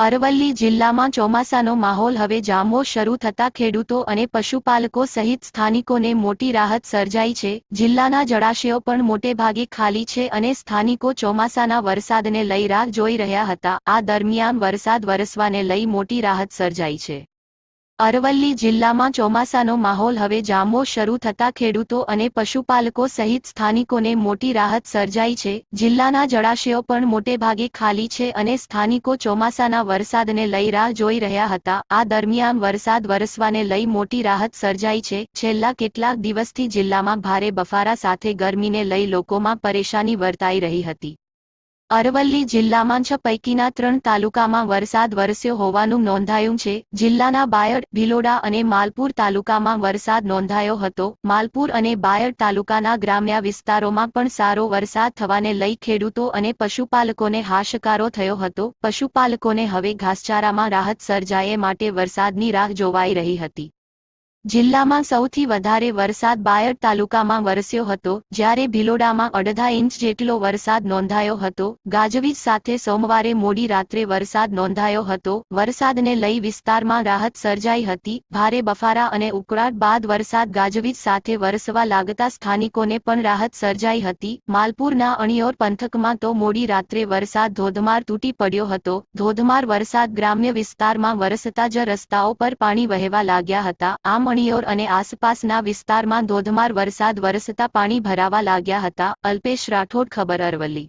અરવલ્લી જિલ્લામાં ચોમાસાનો માહોલ હવે જામવો શરૂ થતા ખેડૂતો અને પશુપાલકો સહિત સ્થાનિકોને મોટી રાહત સર્જાઈ છે. જિલ્લાના જળાશયો પણ મોટે ભાગે ખાલી છે અને સ્થાનિકો ચોમાસાના વરસાદને લઈ રાહ જોઈ રહ્યા હતા. આ દરમિયાન વરસાદ વરસવાને લઈ મોટી રાહત સર્જાઈ છે. અરવલ્લી જિલ્લામાં ચોમાસાનો માહોલ હવે જામવો શરૂ થતા ખેડૂતો અને પશુપાલકો સહિત સ્થાનિકોને મોટી રાહત સર્જાઈ છે. જિલ્લાના જળાશયો પણ મોટેભાગે ખાલી છે અને સ્થાનિકો ચોમાસાના વરસાદને લઈ રાહ જોઈ રહ્યા હતા. આ દરમિયાન વરસાદ વરસવાને લઈ મોટી રાહત સર્જાઈ છે. છેલ્લા કેટલાક દિવસથી જિલ્લામાં ભારે બફારા સાથે ગરમીને લઈ લોકોમાં પરેશાની વર્તાઈ રહી હતી. અરવલ્લી જિલ્લામાં છ પૈકીના ત્રણ તાલુકામાં વરસાદ વરસ્યો હોવાનું નોંધાયું છે. જિલ્લાના બાયડ, ભિલોડા અને માલપુર તાલુકામાં વરસાદ નોંધાયો હતો. માલપુર અને બાયડ તાલુકાના ગ્રામ્ય વિસ્તારોમાં પણ સારો વરસાદ થવાને લઈ ખેડૂતો અને પશુપાલકોને હાશકારો થયો હતો. પશુપાલકોને હવે ઘાસચારામાં રાહત સર્જાય માટે વરસાદની રાહ જોવાઈ રહી હતી. જિલ્લામાં સૌથી વધારે વરસાદ બાયડ તાલુકામાં વરસ્યો હતો, જ્યારે ભિલોડામાં અડધા ઇંચ જેટલો વરસાદ નોંધાયો હતો. ગાજવીજ સાથે સોમવારે મોડી રાત્રે વરસાદ નોંધાયો હતો. વરસાદને લઈ વિસ્તારમાં રાહત સર્જાઈ હતી. ભારે બફારા અને ઉકળાટ બાદ વરસાદ ગાજવીજ સાથે વરસવા લાગતા સ્થાનિકોને પણ રાહત સર્જાઈ હતી. માલપુરના અણિયોર પંથકમાં તો મોડી રાત્રે વરસાદ ધોધમાર તૂટી પડ્યો હતો. ધોધમાર વરસાદ ગ્રામ્ય વિસ્તારમાં વરસતા જ રસ્તાઓ પર પાણી વહેવા લાગ્યા હતા. આમ મણિયોર અને આસપાસના વિસ્તારમાં ધોધમાર વરસાદ વરસતા પાણી ભરાવા લાગ્યા હતા. અલ્પેશ રાઠોડ, ખબર અરવલ્લી.